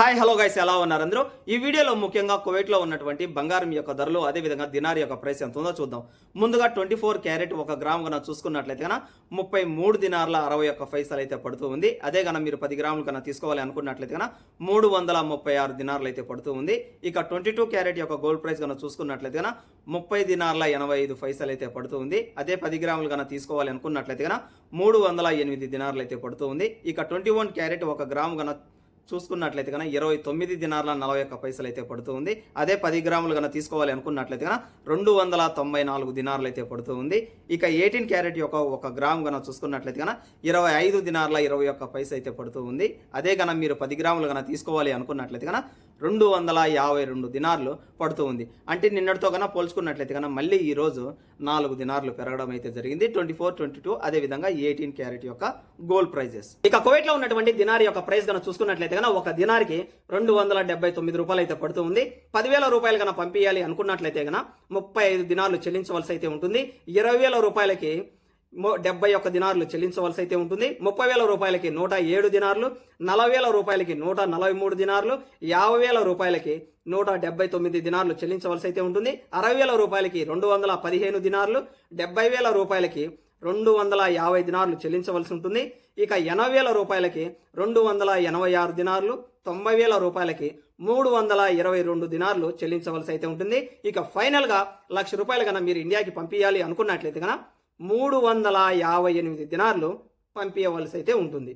Hi hello guys ఎలా ఉన్నారు అందరూ? ఈ వీడియోలో ముఖ్యంగా కువైట్లో ఉన్నటువంటి బంగారం యొక్క ధరలు అదేవిధంగా దినార్ యొక్క ప్రైస్ ఎంత ఉందో చూద్దాం. ముందుగా ట్వంటీ ఫోర్ క్యారెట్ ఒక గ్రామ్ కన్నా చూసుకున్నట్లయితే కన్నా ముప్పై మూడు దినార్ల అరవై ఒక్క పైసలు అయితే పడుతూ ఉంది. అదే కన్నా మీరు పది గ్రాములు కన్నా తీసుకోవాలి అనుకున్నట్లయితే కన్నా మూడు వందల ముప్పై ఆరు దినార్లు అయితే పడుతూ ఉంది. ఇక ట్వంటీ టూ క్యారెట్ యొక్క గోల్డ్ ప్రైస్ కన్నా చూసుకున్నట్లయితే కన్నా ముప్పై దినార్ల ఎనభై ఐదు పైసలు అయితే పడుతూ ఉంది. అదే పది గ్రాములు కన్నా తీసుకోవాలి అనుకున్నట్లయితే కన్నా మూడు వందల ఎనిమిది దినార్లు అయితే పడుతూ ఉంది. ఇక ట్వంటీ వన్ క్యారెట్ ఒక గ్రామ్ కన్నా చూసుకున్నట్లయితే కనుక ఇరవై తొమ్మిది దినార్ల నలభై ఒక్క పైసలు అయితే పడుతూ ఉంది అదే పది గ్రాములు కనుక తీసుకోవాలి అనుకున్నట్లయితే కనుక రెండు వందల తొంభై నాలుగు దినార్లు అయితే పడుతూ ఉంది ఇక ఎయిటీన్ క్యారెట్ యొక్క ఒక గ్రామ్ కనుక చూసుకున్నట్లయితే కనుక ఇరవై ఐదు దినార్ల ఇరవై ఒక్క పైస అయితే పడుతూ ఉంది అదే కనుక మీరు పది గ్రాములు కనుక తీసుకోవాలి అనుకున్నట్లయితే కనుక రెండు వందల యాభై రెండు దినార్లు పడుతూ ఉంది. అంటే నిన్నటితో కన్నా పోల్చుకున్నట్లయితే కన్నా మళ్ళీ ఈరోజు నాలుగు దినార్లు పెరగడం అయితే జరిగింది. ట్వంటీ ఫోర్ ట్వంటీ టూ అదే విధంగా ఎయిటీన్ క్యారెట్ యొక్క గోల్డ్ ప్రైజెస్. ఇక కువైట్లో ఉన్నటువంటి దినార్ యొక్క ప్రైస్ కనుక చూసుకున్నట్లయితే కన్నా ఒక దినార్కి రెండు వందల డెబ్బై తొమ్మిది రూపాయలు అయితే పడుతూ ఉంది. పదివేల రూపాయలు కన్నా పంపించాలి అనుకున్నట్లయితే కన్నా ముప్పై ఐదు దినార్లు చెల్లించవలసి అయితే ఉంటుంది. ఇరవై వేల రూపాయలకి డెబ్బై ఒక్క దినార్లు చెల్లించవలసి అయితే ఉంటుంది. ముప్పై వేల రూపాయలకి నూట ఏడు దినార్లు నలభై వేల రూపాయలకి నూట నలభై మూడు దినార్లు యాభై వేల రూపాయలకి నూట డెబ్బై తొమ్మిది దినార్లు చెల్లించవలసి అయితే ఉంటుంది. అరవై వేల రూపాయలకి రెండు వందల పదిహేను దినార్లు డెబ్బై వేల రూపాయలకి రెండు వందల యాభై దినార్లు చెల్లించవలసి ఉంటుంది. ఇక ఎనభై వేల రూపాయలకి రెండు వందల ఎనభై ఆరు దినార్లు తొంభై వేల రూపాయలకి మూడు వందల ఇరవై రెండు దినార్లు చెల్లించవలసి అయితే ఉంటుంది. ఇక ఫైనల్గా లక్ష రూపాయలు కన్నా మీరు ఇండియాకి పంపించాలి అనుకున్నట్లయితే కనుక మూడు వందల యాభై ఎనిమిది దినార్లు పంపించవలసి అయితే ఉంటుంది.